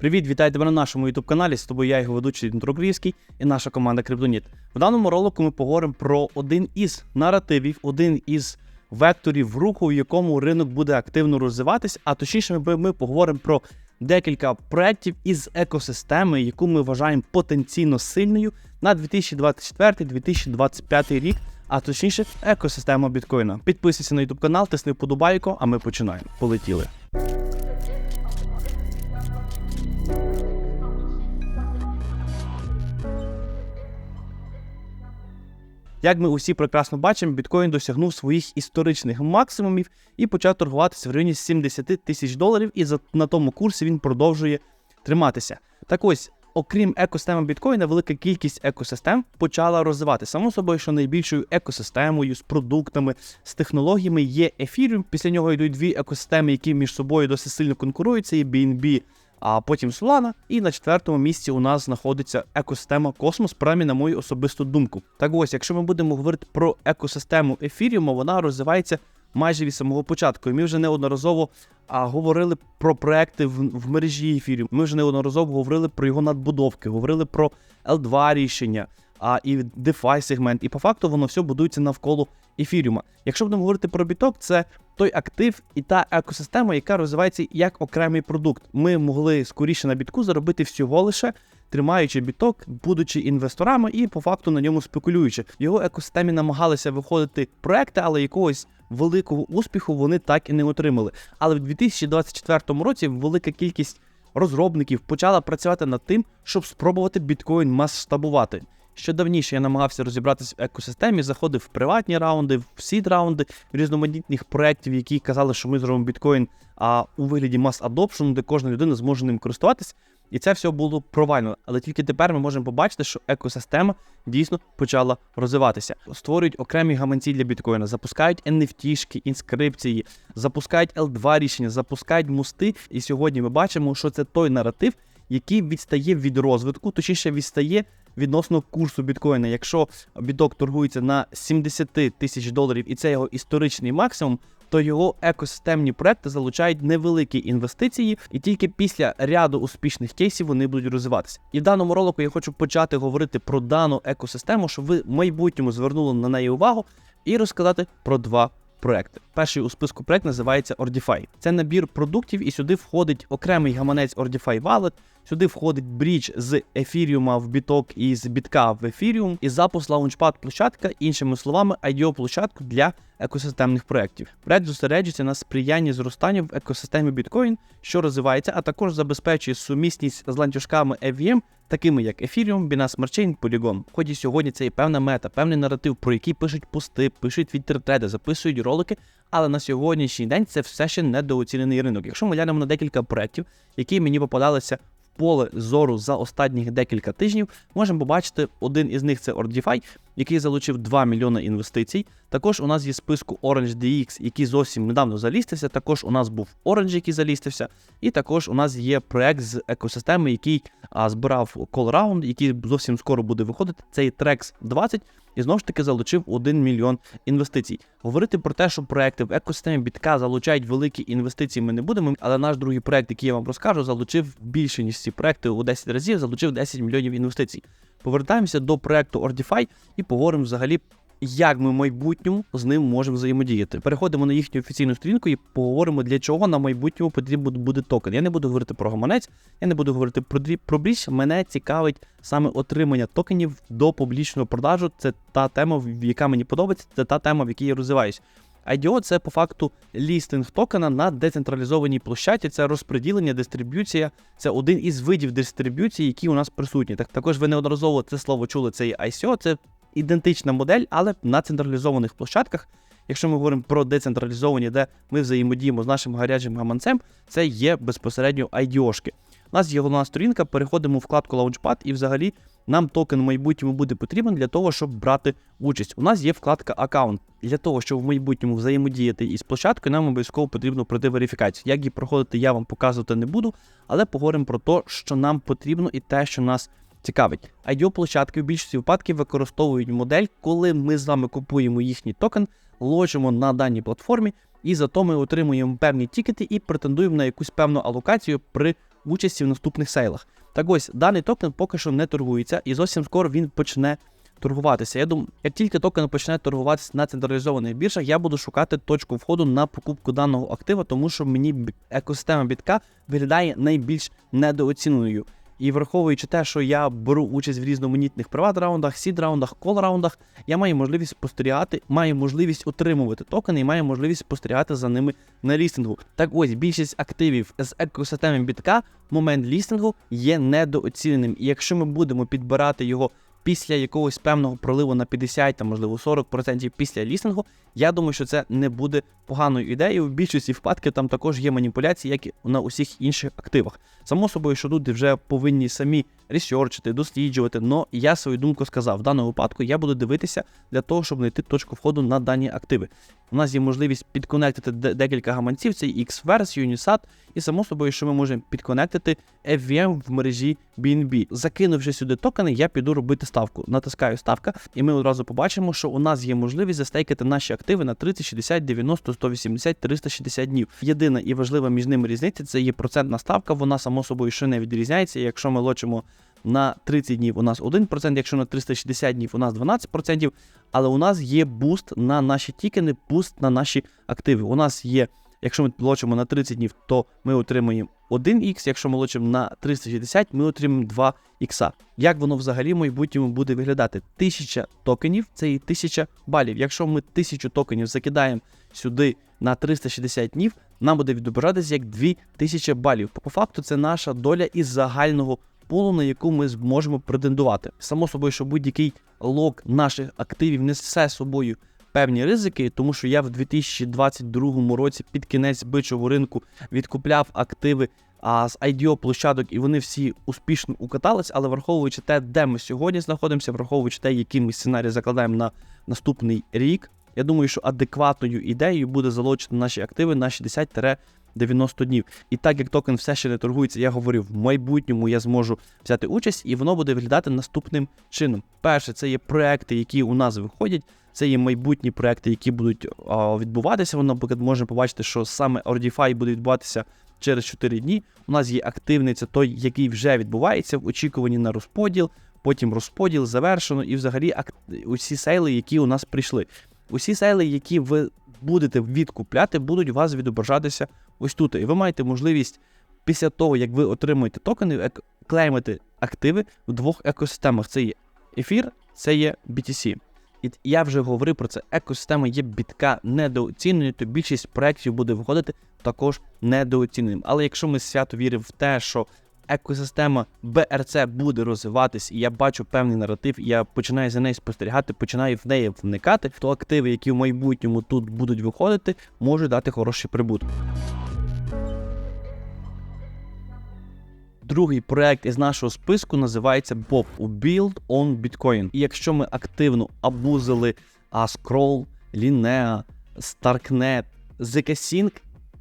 Привіт, вітаю тебе на нашому youtube каналі. З тобою я його ведучий Дмитро Криївський і наша команда Криптоніт. В даному ролику ми поговоримо про один із наративів, один із векторів руху, в якому ринок буде активно розвиватись. А точніше, ми поговоримо про декілька проєктів із екосистеми, яку ми вважаємо потенційно сильною на 2024-2025 рік. А точніше, екосистема біткоїна. Підписуйся на YouTube канал, тисни вподобайку, а ми починаємо. Полетіли. Як ми усі прекрасно бачимо, біткоін досягнув своїх історичних максимумів і почав торгуватися в районі 70 тисяч доларів, і за, на тому курсі він продовжує триматися. Так ось, окрім екосистеми біткоїна, велика кількість екосистем почала розвиватися. Само собою, що найбільшою екосистемою з продуктами, з технологіями є Ethereum. Після нього йдуть дві екосистеми, які між собою досить сильно конкурують. Це є BNB, а потім Solana. І на четвертому місці у нас знаходиться екосистема Космос, принаймні на мою особисту думку. Так ось, якщо ми будемо говорити про екосистему ефіріуму, вона розвивається майже від самого початку. І ми вже неодноразово а, говорили про проекти в, в мережі ефіріуму. Ми вже неодноразово говорили про його надбудовки, говорили про L2 рішення. А і DeFi сегмент, і по факту воно все будується навколо ефіріума. Якщо будемо говорити про біток, це той актив і та екосистема, яка розвивається як окремий продукт. Ми могли скоріше на бітку заробити всього лише. Тримаючи біток, будучи інвесторами і по факту на ньому спекулюючи. В його екосистемі намагалися виходити проекти, але якогось великого успіху вони так і не отримали. Але в 2024 році велика кількість розробників почала працювати над тим, щоб спробувати біткоін масштабувати. Що давніше я намагався розібратися в екосистемі, заходив в приватні раунди, в сід раунди різноманітних проєктів, які казали, що ми зробимо біткоін а у вигляді мас адопшену, де кожна людина зможе ним користуватись. І це все було провально. Але тільки тепер ми можемо побачити, що екосистема дійсно почала розвиватися. Створюють окремі гаманці для біткоїна, запускають NFT-шки, інскрипції, запускають L2 рішення, запускають мости. І сьогодні ми бачимо, що це той наратив, який відстає від розвитку, точніше відстає відносно курсу біткоїна. Якщо біток торгується на 70 тисяч доларів, і це його історичний максимум. То його екосистемні проекти залучають невеликі інвестиції, і тільки після ряду успішних кейсів вони будуть розвиватися. І в даному ролику я хочу почати говорити про дану екосистему, щоб ви в майбутньому звернули на неї увагу і розказати про два проекти. Перший у списку проект називається Ordify. Це набір продуктів, і сюди входить окремий гаманець Ordify Wallet, Сюди входить брідж з ефіріума в біток і з бітка в ефіріум, і запуск лаунчпад площадка, іншими словами, IDO площадку для екосистемних проєктів. Проект зосереджується на сприянні зростанню в екосистемі біткоін, що розвивається, а також забезпечує сумісність з ланцюжками EVM, такими як Ethereum, Binance Smart Chain, Polygon. В ході сьогодні це є певна мета, певний наратив, про який пишуть пости, пишуть твіттер-треди, записують ролики. Але на сьогоднішній день це все ще недооцінений ринок. Якщо ми глянемо на декілька проєктів, які мені попадалися поле зору за останніх декілька тижнів, можемо побачити, один із них це Ordify, який залучив 2 мільйони інвестицій. Також у нас є списку Orange DX, який зовсім недавно залістився. Також у нас був Orange, який залістився. І також у нас є проект з екосистеми, який а, збирав call раунд, який зовсім скоро буде виходити. Це є Trex 20. І знову ж таки залучив 1 мільйон інвестицій. Говорити про те, що проекти в екосистемі бітка залучають великі інвестиції, ми не будемо. Але наш другий проект, який я вам розкажу, залучив більше ніж ці проекти у 10 разів, залучив 10 мільйонів інвестицій. Повертаємося до проекту Ordify і поговоримо взагалі. Як ми в майбутньому з ним можемо взаємодіяти? Переходимо на їхню офіційну сторінку і поговоримо, для чого на майбутньому потрібен буде токен. Я не буду говорити про гаманець, я не буду говорити про про бріч. Мене цікавить саме отримання токенів до публічного продажу. Це та тема, яка мені подобається, це та тема, в якій я розвиваюсь. IDO – це по факту лістинг токена на децентралізованій площаді. Це розподілення, дистриб'юція. Це один із видів дистриб'юції, які у нас присутні. Так також ви неодноразово це слово чули. Це і ICO, це ідентична модель, але на централізованих площадках. Якщо ми говоримо про децентралізовані, де ми взаємодіємо з нашим гарячим гаманцем, це є безпосередньо IDO-шки. У нас є головна сторінка, переходимо в вкладку Launchpad і взагалі нам токен в майбутньому буде потрібен для того, щоб брати участь. У нас є вкладка аккаунт. Для того, щоб в майбутньому взаємодіяти із площадкою, нам обов'язково потрібно пройти верифікацію. Як її проходити, я вам показувати не буду, але поговоримо про те, що нам потрібно, і те, що нас цікавить. IDO площадки в більшості випадків використовують модель, коли ми з вами купуємо їхній токен, ложимо на даній платформі, і зато ми отримуємо певні тікети і претендуємо на якусь певну алокацію при участі в наступних сейлах. Так ось даний токен поки що не торгується, і зовсім скоро він почне торгуватися. Я думаю, як тільки токен почне торгуватися на централізованих біржах, я буду шукати точку входу на покупку даного актива, тому що мені екосистема бітка виглядає найбільш недооціненою. І враховуючи те, що я беру участь в різноманітних приват-раундах, сід-раундах, кол-раундах, я маю можливість спостерігати, маю можливість отримувати токени і маю можливість спостерігати за ними на лістингу. Так ось більшість активів з екосистеми бітка в момент лістингу є недооціненим. І якщо ми будемо підбирати його після якогось певного проливу на 50 та можливо 40% після лістингу, я думаю, що це не буде поганою ідеєю. В більшості випадків там також є маніпуляції, як і на усіх інших активах. Само собою, що люди вже повинні самі ресерчити, досліджувати. але я свою думку сказав. В даному випадку я буду дивитися для того, щоб знайти точку входу на дані активи. У нас є можливість підконектити декілька гаманців, це Xverse, Unisat, і само собою, що ми можемо підконектити FVM в мережі BNB. Закинувши сюди токени, я піду робити ставку. Натискаю ставка, і ми одразу побачимо, що у нас є можливість застейкати наші активи на 30, 60, 90, 180, 360 днів. Єдина і важлива між ними різниця це є процентна ставка. Вона само собою ще не відрізняється. Якщо ми лочимо на 30 днів, у нас 1%, якщо на 360 днів у нас 12%, але у нас є буст на наші тікени, буст на наші активи. У нас є, якщо ми лочимо на 30 днів, то ми отримуємо 1х, якщо ми лочимо на 360, ми отримаємо 2 ікса. Як воно взагалі в майбутньому буде виглядати? 1000 токенів це і 1000 балів. Якщо ми 1000 токенів закидаємо сюди на 360 днів, нам буде відображатися як 2000 балів. По факту, це наша доля із загального пулу, на яку ми зможемо претендувати. Само собою, що будь-який лок наших активів несе собою певні ризики, тому що я в 2022 році під кінець бичого ринку відкупляв активи а, з IDO площадок, і вони всі успішно укатались, але враховуючи те, де ми сьогодні знаходимося, враховуючи те, який ми сценарій закладаємо на наступний рік, я думаю, що адекватною ідеєю буде залучити наші активи на 60 90 днів. І так як токен все ще не торгується, я говорив, в майбутньому я зможу взяти участь, і воно буде виглядати наступним чином. Перше, це є проекти, які у нас виходять. Це є майбутні проекти, які будуть а, відбуватися. Воно, наприклад, можемо побачити, що саме Ordify буде відбуватися через 4 дні. У нас є активний, це той, який вже відбувається в очікуванні на розподіл. Потім розподіл завершено, і взагалі усі сейли, які у нас прийшли. Усі сейли, які ви будете відкупляти, будуть у вас відображатися ось тут. І ви маєте можливість після того, як ви отримуєте токени, клеймити активи в двох екосистемах. Це є ефір, це є BTC. І я вже говорив про це. Екосистема є бітка недооціненою, то більшість проєктів буде виходити також недооціненим. Але якщо ми свято віримо в те, що екосистема BRC буде розвиватись, і я бачу певний наратив, і я починаю за нею спостерігати, починаю в неї вникати, то активи, які в майбутньому тут будуть виходити, можуть дати хороший прибуток. Другий проект із нашого списку називається Bob Build on Bitcoin. І якщо ми активно абузили а, Scroll, Linea, Starknet, ZK-Sync,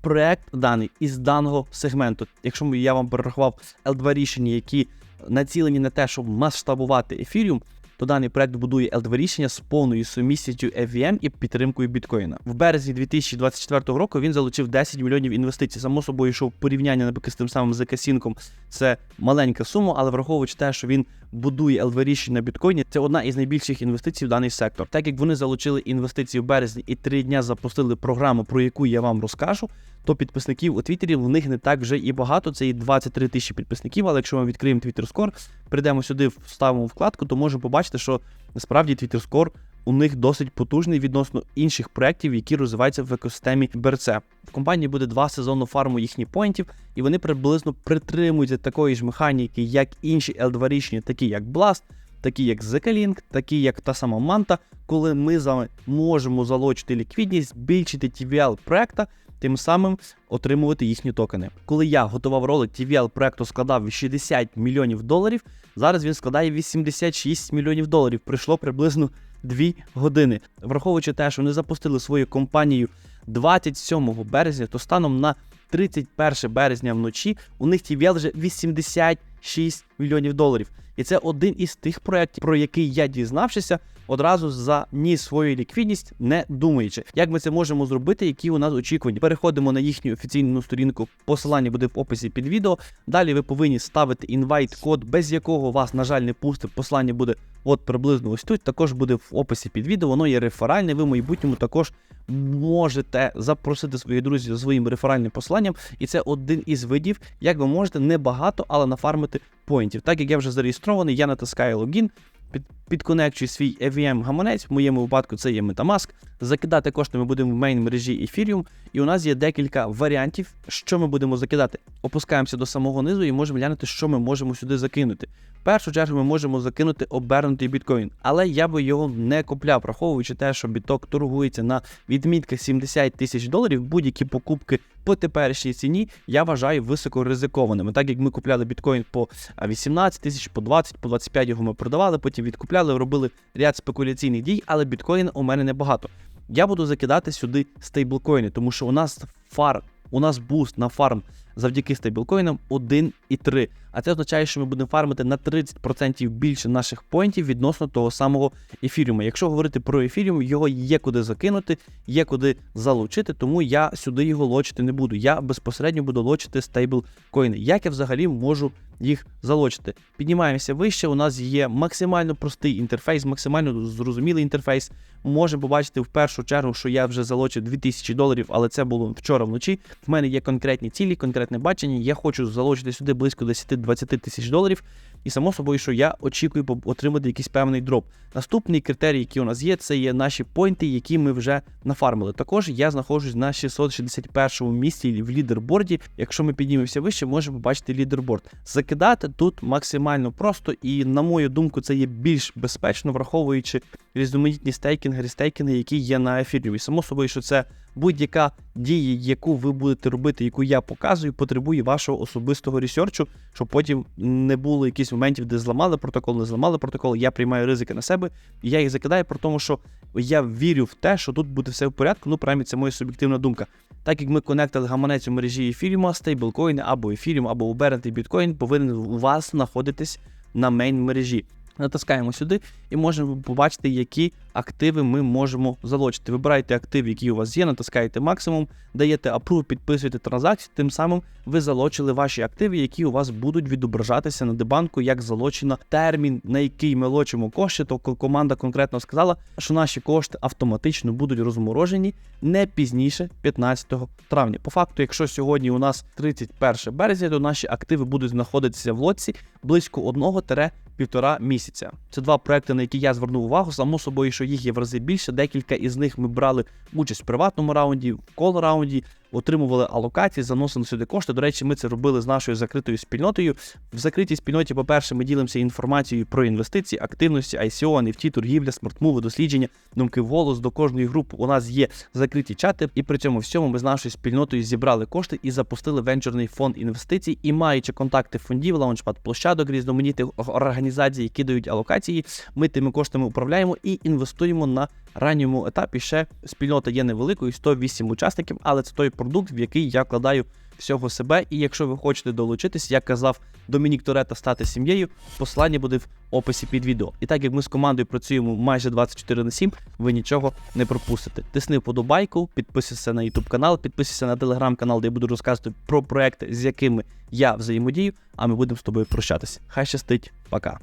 проект даний із даного сегменту. Якщо я вам перерахував L2 рішення, які націлені на те, щоб масштабувати ефіріум, то даний проект будує L2 рішення з повною сумісністю EVM і підтримкою біткоїна. В березні 2024 року він залучив 10 мільйонів інвестицій. Само собою, що в порівнянні, наприклад, з тим самим ZK-Sync це маленька сума, але враховуючи те, що він будує LV рішення на біткоїні, це одна із найбільших інвестицій в даний сектор. Так як вони залучили інвестиції в березні і три дня запустили програму, про яку я вам розкажу, то підписників у Твіттері в них не так вже і багато. Це і 23 тисячі підписників. Але якщо ми відкриємо Twitter Score, прийдемо сюди, вставимо вкладку, то можемо побачити, що насправді Twitter Score у них досить потужний відносно інших проєктів, які розвиваються в екосистемі BRC. В компанії буде два сезони фарму їхніх поінтів, і вони приблизно притримуються такої ж механіки, як інші L2 рішення, такі як Blast, такі як ZK-Link, такі як та сама Manta, коли ми з вами можемо залучити ліквідність, збільшити TVL проекта, тим самим отримувати їхні токени. Коли я готував ролик, TVL проекту складав 60 мільйонів доларів. Зараз він складає 86 мільйонів доларів. Прийшло приблизно 2 години. Враховуючи те, що вони запустили свою компанію 27 березня, то станом на 31 березня вночі у них TVL вже 86 мільйонів доларів. І це один із тих проєктів, про який я дізнавшися, одразу заніс свою ліквідність, не думаючи, як ми це можемо зробити, які у нас очікування. Переходимо на їхню офіційну сторінку. Посилання буде в описі під відео. Далі ви повинні ставити інвайт-код, без якого вас, на жаль, не пустить. Посилання буде от приблизно ось тут. Також буде в описі під відео. Воно є реферальне. Ви в майбутньому також можете запросити своїх друзів за своїм реферальним посиланням. І це один із видів, як ви можете небагато, але нафармити поінтів. Так як я вже зареєстрований, я натискаю логін. Під, підконекчую свій EVM гаманець, в моєму випадку це є Metamask. Закидати кошти ми будемо в мейн мережі Ethereum, і у нас є декілька варіантів, що ми будемо закидати. Опускаємося до самого низу і можемо глянути, що ми можемо сюди закинути. Першу чергу ми можемо закинути обернутий біткоін, але я би його не купляв, враховуючи те, що біток торгується на відмітках 70 тисяч доларів. Будь-які покупки по теперішній ціні я вважаю високо ризикованими. Так як ми купляли біткоін по 18 тисяч, по 20, по 25 його ми продавали, потім відкупляли, робили ряд спекуляційних дій, але біткоїна у мене небагато. Я буду закидати сюди стейблкоїни, тому що у нас фар, у нас буст на фарм завдяки стейблкоїнам 1,3. А це означає, що ми будемо фармити на 30% більше наших поінтів відносно того самого ефіріуму. Якщо говорити про ефіріум, його є куди закинути, є куди залучити, тому я сюди його лочити не буду. Я безпосередньо буду лочити стейблкоїни. Як я взагалі можу їх залочити? Піднімаємося вище. У нас є максимально простий інтерфейс, максимально зрозумілий інтерфейс. Можемо побачити в першу чергу, що я вже залочив 2000 доларів, але це було вчора вночі. В мене є конкретні цілі, конкретне бачення. Я хочу залучити сюди близько 10-20 тисяч доларів. І само собою, що я очікую отримати якийсь певний дроп. Наступний критерій, який у нас є, це є наші поінти, які ми вже нафармили. Також я знаходжусь на 661 місці в лідерборді. Якщо ми піднімемося вище, можемо побачити лідерборд. Закидати тут максимально просто, і, на мою думку, це є більш безпечно, враховуючи різноманітні стейкінги, рестейкінги, які є на ефірі. І само собою, що це будь-яка дія, яку ви будете робити, яку я показую, потребує вашого особистого ресерчу, щоб потім не було якихось моментів, де зламали протокол, не зламали протокол. Я приймаю ризики на себе, і я їх закидаю, про тому, що я вірю в те, що тут буде все в порядку. Ну, принаймні, це моя суб'єктивна думка. Так як ми конектили гаманець у мережі ефіріума, стейблкоїни або ефіріум, або обернутий біткоін повинен у вас знаходитись на мейн мережі. Натискаємо сюди і можемо побачити, які активи ми можемо залочити. Вибирайте актив, які у вас є, натискаєте максимум, даєте approve, підписуєте транзакцію, тим самим ви залочили ваші активи, які у вас будуть відображатися на дебанку як залочено термін, на який ми лочимо кошти. То команда конкретно сказала, що наші кошти автоматично будуть розморожені не пізніше 15 травня. По факту, якщо сьогодні у нас 31 березня, то наші активи будуть знаходитися в лоці близько 1 Півтора місяця. Це два проекти, на які я звернув увагу. Само собою, що їх є в рази більше. Декілька із них ми брали участь в приватному раунді, в кол раунді, отримували алокації, заносили сюди кошти. До речі, ми це робили з нашою закритою спільнотою. В закритій спільноті, по-перше, ми ділимося інформацією про інвестиції, активності, ICO, NFT, торгівля, смартмуви, дослідження, думки в голос. До кожної групи у нас є закриті чати, і при цьому всьому ми з нашою спільнотою зібрали кошти і запустили венчурний фонд інвестицій. І маючи контакти фондів, лаунчпад площадок, різноманітних організацій, які дають алокації, ми тими коштами управляємо і інвестуємо на ранньому етапі. Ще спільнота є невеликою, 108 учасників, але це той продукт, в який я вкладаю всього себе. І якщо ви хочете долучитись, як казав Домінік Турета, стати сім'єю, посилання буде в описі під відео. І так як ми з командою працюємо майже 24 на 7, ви нічого не пропустите. Тисни вподобайку, підписуйся на YouTube канал, підписуйся на телеграм-канал, де я буду розказувати про проекти, з якими я взаємодію. А ми будемо з тобою прощатися. Хай щастить, пока.